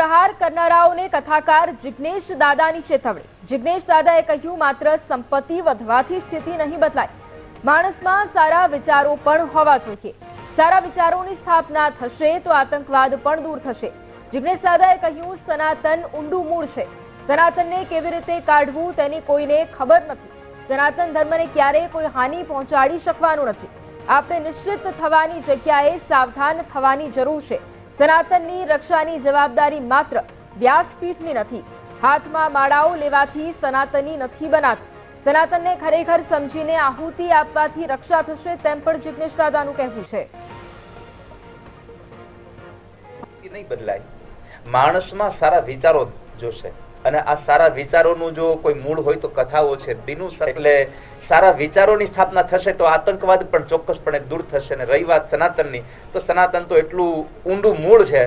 પ્રહાર કરનારાઓને કથાકાર જિજ્ઞેશ દાદાની ચેતવણી. જિજ્ઞેશ દાદાએ કહ્યું, માત્ર સંપત્તિ વધવાથી સ્થિતિ નહીં બદલાય. માણસમાં સારા વિચારો પણ હોવા જોઈએ. સારા વિચારોની સ્થાપના થશે તો આતંકવાદ પણ દૂર થશે. જિજ્ઞેશ દાદાએ કહ્યું, સનાતન ઊંડું મૂળ છે. સનાતનને કેવી રીતે કાઢવું તેની કોઈને ખબર નથી. સનાતન ધર્મને ક્યારેય કોઈ હાનિ પહોંચાડી શકવાનું નથી. આપણે નિશ્ચિત થવાની જગ્યાએ સાવધાન થવાની જરૂર છે. સનાતનની રક્ષાની જવાબદારી માત્ર વ્યાસપીઠની નથી. હાથમાં માળાઓ લેવાથી સનાતની નથી બનાતી. સનાતનને ખરેખર સમજીને આહુતિ આપવાથી રક્ષા થશે તેમ પણ જિગ્નેશ દાદાનું કહેવું છે. બદલાય. માણસમાં સારા વિચારો જોશે. અને આ સારા વિચારોનું જો કોઈ મૂળ હોય તો કથાઓ છે. દીનું એટલે સારા વિચારોની સ્થાપના થશે તો આતંકવાદ પણ ચોક્કસપણે દૂર થશે અને રહી વાત સનાતનની, તો સનાતન તો એટલું ઊંડું મૂળ છે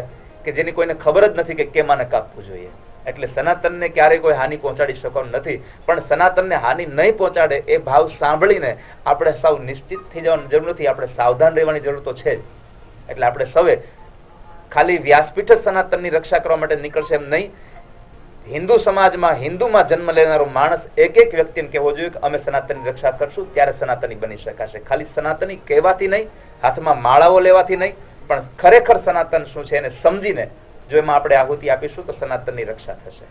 કે જેની કોઈને ખબર જ નથી કે કેમ આને કાપવું જોઈએ. એટલે સનાતનને ક્યારેય કોઈ હાનિ પહોંચાડી શકવાનું નથી, પણ સનાતનને હાનિ નહીં પહોંચાડે એ ભાવ સાંભળીને આપણે સૌ નિશ્ચિત થઈ જવાની જરૂર નથી, આપણે સાવધાન રહેવાની જરૂર તો છે એટલે આપણે સૌએ ખાલી વ્યાસપીઠ જ સનાતનની રક્ષા કરવા માટે નીકળશે એમ નહીં હિન્દુ સમાજમાં હિન્દુમાં જન્મ લેનારો માણસ એક એક વ્યક્તિને કહેવો જોઈએ કે અમે સનાતનની રક્ષા કરશું, ત્યારે સનાતની બની શકાશે. ખાલી સનાતની કહેવાથી નહીં, હાથમાં માળાઓ લેવાથી નહીં, પણ ખરેખર સનાતન શું છે એને સમજીને જો એમાં આપણે આહુતિ આપીશું તો સનાતનની રક્ષા થશે.